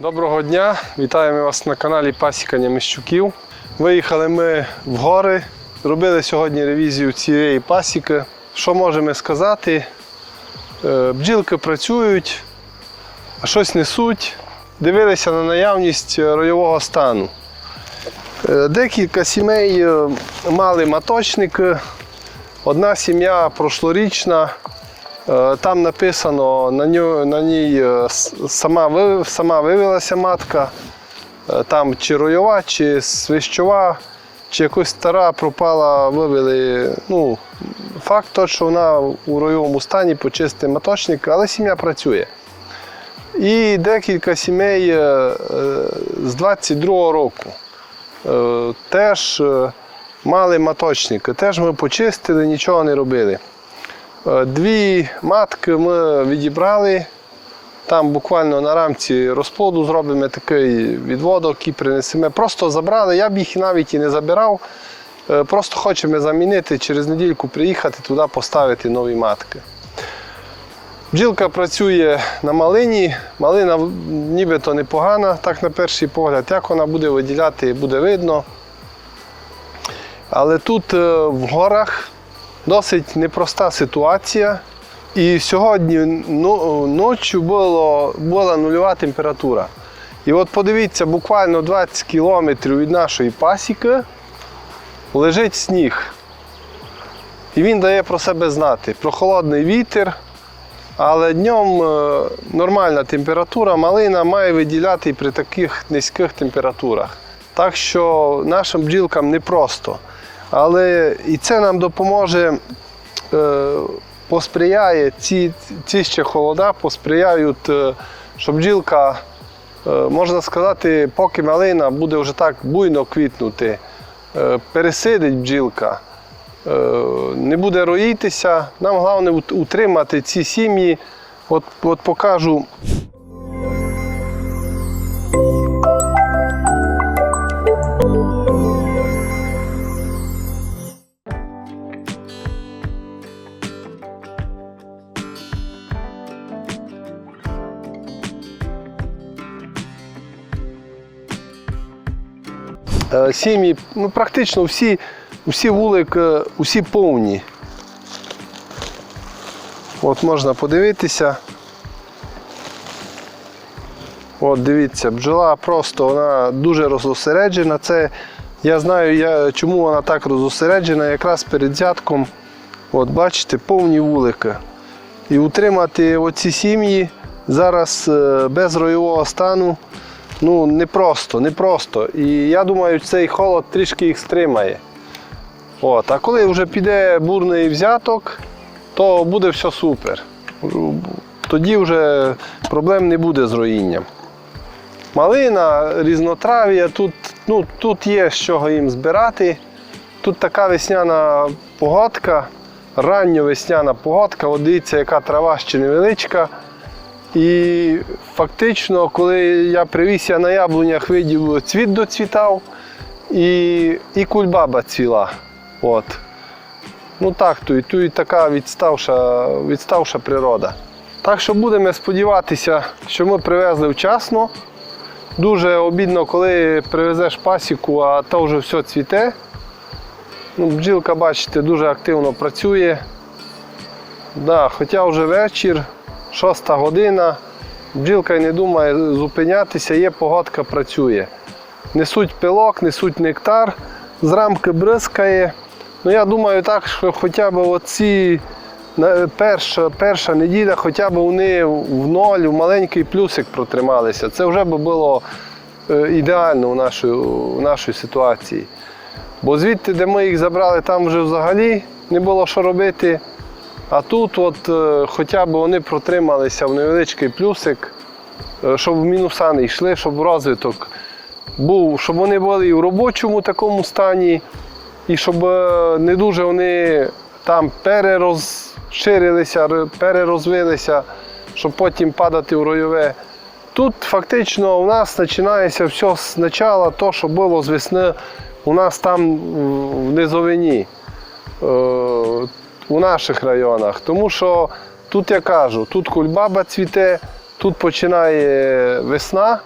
Доброго дня! Вітаємо вас на каналі Пасікання Міщуків. Виїхали ми в гори, робили сьогодні ревізію цієї пасіки. Що можемо сказати? Е, Бджілки працюють, а щось несуть. Дивилися на наявність ройового стану. Е, Декілька сімей е, мали маточник. Одна сім'я прошлорічна. Е, Там написано на, ню, на ній е, сама, сама вивелася матка, Е, там чи ройова, чи свищова, чи якось стара пропала, вивели. Ну, факт то, що вона у ройовому стані почистить маточник, але сім'я працює. І декілька сімей з 22-го року теж мали маточники. Теж ми почистили, нічого не робили. Е, Дві матки ми відібрали. Там буквально на рамці розплоду зробимо такий відводок і принесемо. Просто забрали, я б їх навіть і не забирав. Е, Просто хочемо замінити, через недільку приїхати туди поставити нові матки. Бджілка працює на малині. Малина нібито непогана, так на перший погляд. Як вона буде виділяти, буде видно. Але тут е, в горах досить непроста ситуація. І сьогодні ну, ночі було, була нульова температура. І от подивіться, буквально 20 кілометрів від нашої пасіки лежить сніг. І він дає про себе знати. Прохолодний вітер, але днем е, нормальна температура, малина має виділяти і при таких низьких температурах. Так що нашим бджілкам непросто. Але і це нам допоможе, е, посприяє, ці, ці ще холода посприяють, е, щоб бджілка, е, можна сказати, поки малина буде вже так буйно квітнути, пересидить бджілка, не буде роїтися. Нам головне утримати ці сім'ї. От, от покажу. Сім'ї, ну практично всі, всі вулики, усі повні. От можна подивитися. От дивіться, бджола просто вона дуже розосереджена. Це я знаю, я, чому вона так розосереджена, якраз перед взятком. От бачите, повні вулики. І утримати оці сім'ї зараз е, без ройового стану ну непросто, непросто. І я думаю, цей холод трішки їх стримає. От, а коли вже піде бурний взяток, то буде все супер. Тоді вже проблем не буде з роїнням. Малина, різнотрав'я, тут, ну, тут є з чого їм збирати. Тут така весняна погодка, ранньовесняна погодка. От дивіться, яка трава ще невеличка. І фактично, коли я привіз, на яблунях видів, цвіт доцвітав і, і кульбаба цвіла. От. Ну так, то і тут і така відставша, відставша природа. Так що будемо сподіватися, що ми привезли вчасно. Дуже обідно, коли привезеш пасіку, а то вже все цвіте. Ну, бджілка, бачите, дуже активно працює. Да, хоча вже вечір, шоста година. Бджілка не думає зупинятися, є погодка, працює. Несуть пилок, несуть нектар, з рамки бризкає. Ну, я думаю, так, що хоча б оці перша, перша неділя, хоча б вони в ноль, в маленький плюсик протрималися. Це вже би було е, ідеально у нашій, у нашій ситуації. Бо звідти, де ми їх забрали, там вже взагалі не було що робити. А тут, от, е, хоча б вони протрималися в невеличкий плюсик, е, щоб в мінуса не йшли, щоб розвиток був, щоб вони були і в робочому такому стані, і щоб е, не дуже вони там перерозширилися, перерозвилися, щоб потім падати в ройове. Тут фактично у нас починається все спочатку, то, що було з весни у нас там в низовині, у наших районах. Тому що тут я кажу, тут кульбаба цвіте, тут починає весна,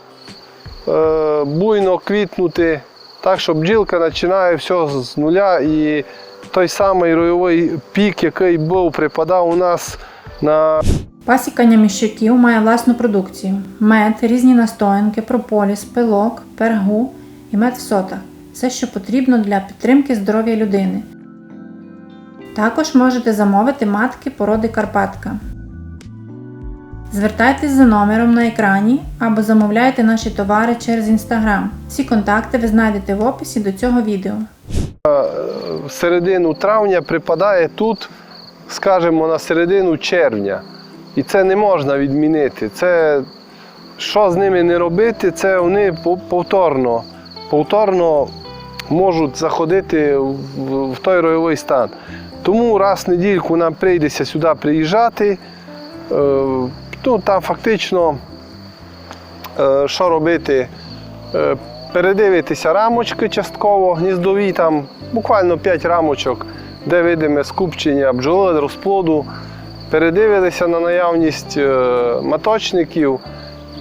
е, буйно квітнути, так що бджілка починає все з нуля і той самий ройовий пік, який був, припадав у нас на Пасікання міщуків має власну продукцію: мед, різні настоянки, прополіс, пилок, пергу і мед в сотах. Все, що потрібно для підтримки здоров'я людини. Також можете замовити матки породи Карпатка. Звертайтесь за номером на екрані або замовляйте наші товари через інстаграм. Всі контакти ви знайдете в описі до цього відео. в середину травня припадає тут, скажімо, на середину червня. І це не можна відмінити. Це що з ними не робити, це вони повторно, повторно можуть заходити в той ройовий стан. Тому раз в недільку нам прийдеться сюди приїжджати. Е, ну, там фактично, е, що робити? Е, передивитися рамочки частково, гніздові, там буквально 5 рамочок, де видиме скупчення бджоли, розплоду. Передивилися на наявність маточників.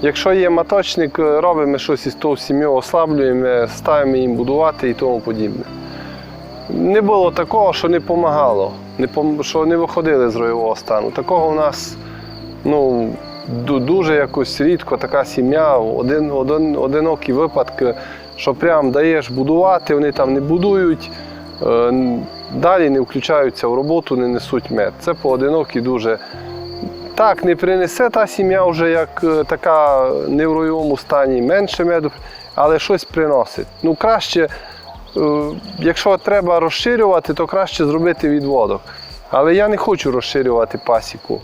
Якщо є маточник, робимо щось із того сім'ю, ослаблюємо, ставимо їм будувати і тому подібне. Не було такого, що не допомагало, що не виходили з ройового стану. Такого у нас ну, дуже якось рідко така сім'я, один, один, одинокі випадки, що прям даєш будувати, вони там не будують, е, далі не включаються в роботу, не несуть мед. Це поодинокі дуже. Так, не принесе та сім'я вже як е, така не в ройовому стані, менше меду, але щось приносить. Ну, краще, якщо треба розширювати, то краще зробити відводок. Але я не хочу розширювати пасіку.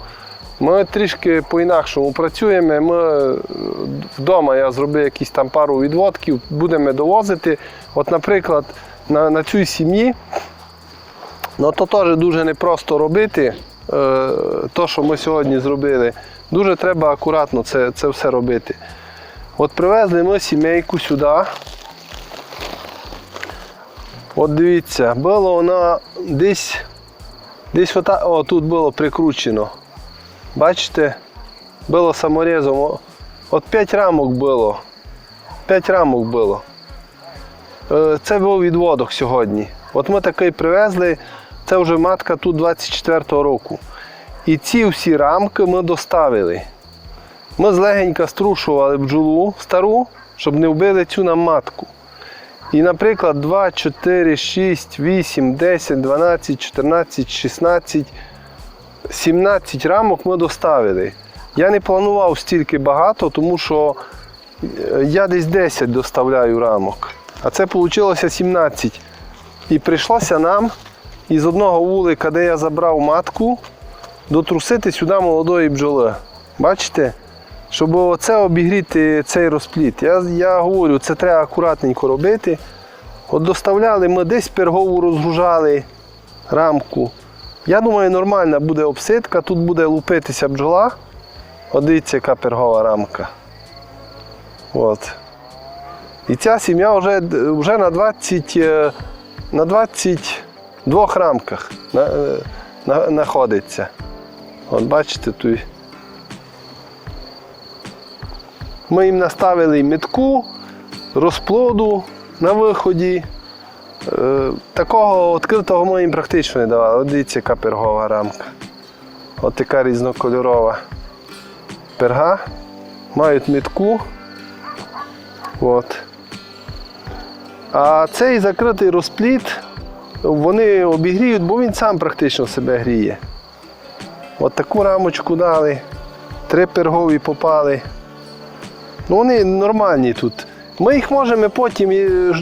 Ми трішки по-інакшому працюємо. Ми е, вдома я зробив якісь там пару відводків, будемо довозити. От, наприклад, на, на цій сім'ї, ну то теж дуже непросто робити. е, То, що ми сьогодні зробили, дуже треба акуратно це, це все робити. От привезли ми сімейку сюди. От дивіться, було вона десь, десь ота, о, тут було прикручено. Бачите, було саморізом. От 5 рамок було. 5 рамок було. Е, Це був відводок сьогодні. От ми такий привезли, це вже матка тут 24-го року. І ці всі рамки ми доставили. Ми злегенька струшували бджолу стару, щоб не вбили цю нам матку. І, наприклад, 2, 4, 6, 8, 10, 12, 14, 16, 17 рамок ми доставили. Я не планував стільки багато, тому що е, я десь 10 доставляю рамок. А це вийшло 17. І прийшлося нам із одного вулика, де я забрав матку, дотрусити сюди молодої бджоли. Бачите? Щоб оце обігріти цей розпліт. Я, я говорю, це треба акуратненько робити. От доставляли ми десь пергову розгружали рамку. Я думаю, нормальна буде обсидка, тут буде лупитися бджола. От дивіться, яка пергова рамка. От. І ця сім'я вже, вже на 20, е, на 22 рамках е, на, знаходиться. От бачите тут. Ми їм наставили метку, розплоду на виході. Е, Такого відкритого ми їм практично не давали. От дивіться, яка пергова рамка. От така різнокольорова перга. Мають метку. От. А цей закритий розпліт вони обігріють, бо він сам практично себе гріє. От таку рамочку дали, три пергові попали. Ну, вони нормальні тут. Ми їх можемо потім,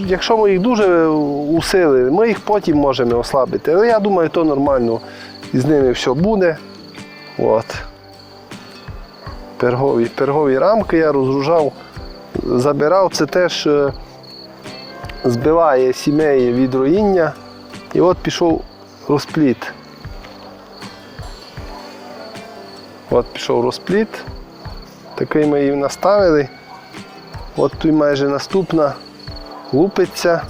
якщо ми їх дуже усилили, ми їх потім можемо ослабити. Але я думаю, то нормально з ними все буде. От. Пергові, пергові рамки я розгружав, забирав, це теж е, збиває сімей від роїння. І от пішов розпліт. От пішов розпліт. Такий ми їм наставили. От тут майже наступна лупиться.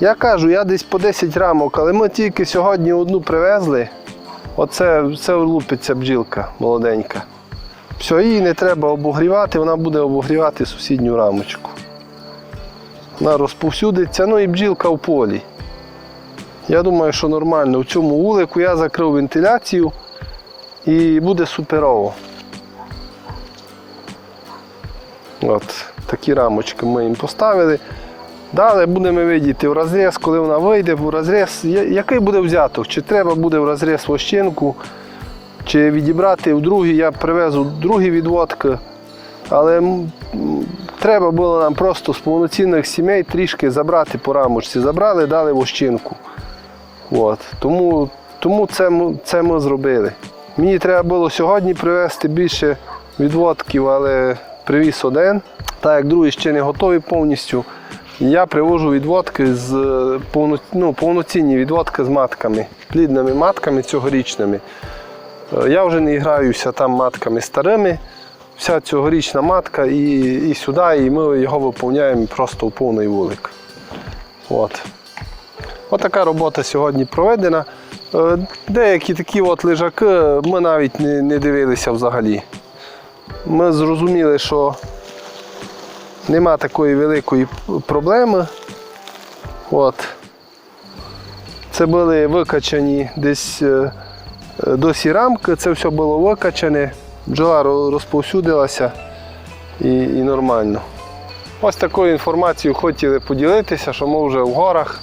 Я кажу, я десь по 10 рамок, але ми тільки сьогодні одну привезли. Оце це лупиться бджілка молоденька. Все, її не треба обогрівати, вона буде обогрівати сусідню рамочку. Вона розповсюдиться, ну і бджілка в полі. Я думаю, що нормально. В цьому вулику я закрив вентиляцію і буде суперово. От, такі рамочки ми їм поставили. Далі будемо видіти в розріз, коли вона вийде в розріз, який буде взяток, чи треба буде в розріз вощинку, чи відібрати в другий, я привезу другі відводки. Але треба було нам просто з повноцінних сімей трішки забрати по рамочці. Забрали, дали вощинку. От. Тому, тому це, це ми зробили. Мені треба було сьогодні привезти більше відводків, але привіз один. Так як другі ще не готові повністю. Я привожу відводки з е, ну, повноцінні відводки з матками, плідними матками цьогорічними. Е, Я вже не граюся там матками старими. Вся цьогорічна матка і, і сюди, і ми його виповняємо просто в повний вулик. От. Отака робота сьогодні проведена. Е, Деякі такі от лежаки ми навіть не, не дивилися взагалі. Ми зрозуміли, що нема такої великої проблеми. От. Це були викачані десь е, е, досі рамки, це все було викачане, бджола розповсюдилася і, і нормально. Ось такою інформацією хотіли поділитися, що ми вже в горах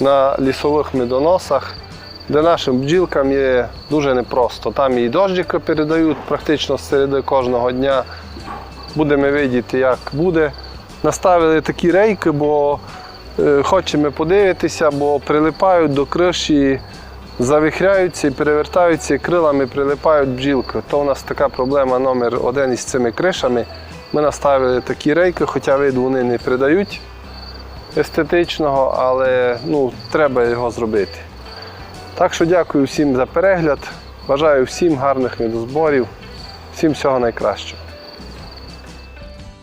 на лісових медоносах, де нашим бджілкам є дуже непросто. Там і дощики передають практично серед кожного дня. Будемо видіти, як буде. Наставили такі рейки, бо е, хочемо подивитися, бо прилипають до криші, завихряються і перевертаються, крилами прилипають бджілки. То у нас така проблема номер один із цими кришами. Ми наставили такі рейки, хоча вид вони не придають естетичного, але ну, треба його зробити. Так що дякую всім за перегляд. Бажаю всім гарних недозборів, всім всього найкращого.